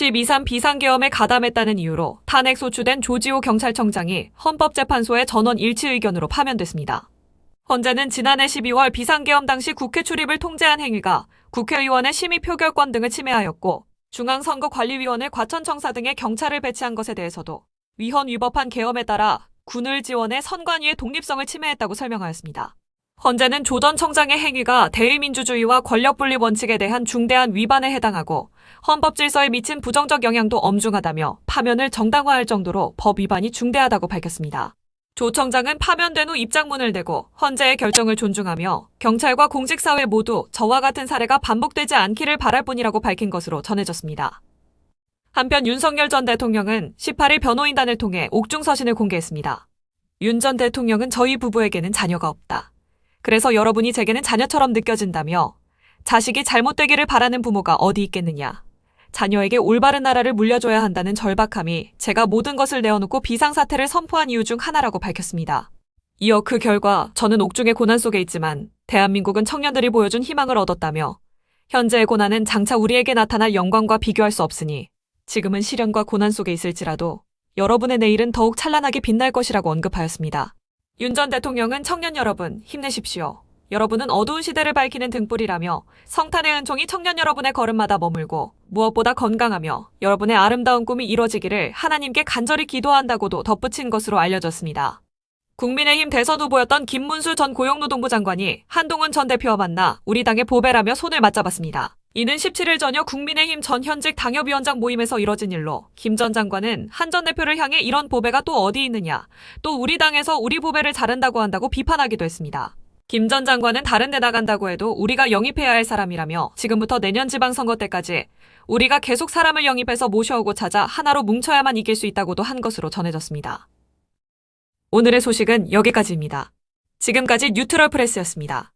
12.3 비상계엄에 가담했다는 이유로 탄핵 소추된 조지호 경찰청장이 헌법재판소의 전원 일치 의견으로 파면됐습니다. 헌재는 지난해 12월 비상계엄 당시 국회 출입을 통제한 행위가 국회의원의 심의 표결권 등을 침해하였고 중앙선거관리위원회 과천청사 등의 경찰을 배치한 것에 대해서도 위헌 위법한 계엄에 따라 군을 지원해 선관위의 독립성을 침해했다고 설명하였습니다. 헌재는 조 전 청장의 행위가 대의민주주의와 권력분리 원칙에 대한 중대한 위반에 해당하고 헌법 질서에 미친 부정적 영향도 엄중하다며 파면을 정당화할 정도로 법 위반이 중대하다고 밝혔습니다. 조 청장은 파면된 후 입장문을 내고 헌재의 결정을 존중하며 경찰과 공직사회 모두 저와 같은 사례가 반복되지 않기를 바랄 뿐이라고 밝힌 것으로 전해졌습니다. 한편 윤석열 전 대통령은 18일 변호인단을 통해 옥중 서신을 공개했습니다. 윤 전 대통령은 저희 부부에게는 자녀가 없다. 그래서 여러분이 제게는 자녀처럼 느껴진다며 자식이 잘못되기를 바라는 부모가 어디 있겠느냐. 자녀에게 올바른 나라를 물려줘야 한다는 절박함이 제가 모든 것을 내어놓고 비상사태를 선포한 이유 중 하나라고 밝혔습니다. 이어 그 결과 저는 옥중의 고난 속에 있지만 대한민국은 청년들이 보여준 희망을 얻었다며 현재의 고난은 장차 우리에게 나타날 영광과 비교할 수 없으니 지금은 시련과 고난 속에 있을지라도 여러분의 내일은 더욱 찬란하게 빛날 것이라고 언급하였습니다. 윤 전 대통령은 청년 여러분 힘내십시오. 여러분은 어두운 시대를 밝히는 등불이라며 성탄의 은총이 청년 여러분의 걸음마다 머물고 무엇보다 건강하며 여러분의 아름다운 꿈이 이뤄지기를 하나님께 간절히 기도한다고도 덧붙인 것으로 알려졌습니다. 국민의힘 대선 후보였던 김문수 전 고용노동부 장관이 한동훈 전 대표와 만나 우리 당의 보배라며 손을 맞잡았습니다. 이는 17일 저녁 국민의힘 전 현직 당협위원장 모임에서 이뤄진 일로 김 전 장관은 한 전 대표를 향해 이런 보배가 또 어디 있느냐, 또 우리 당에서 우리 보배를 자른다고 한다고 비판하기도 했습니다. 김 전 장관은 다른 데 나간다고 해도 우리가 영입해야 할 사람이라며 지금부터 내년 지방선거 때까지 우리가 계속 사람을 영입해서 모셔오고 찾아 하나로 뭉쳐야만 이길 수 있다고도 한 것으로 전해졌습니다. 오늘의 소식은 여기까지입니다. 지금까지 뉴트럴 프레스였습니다.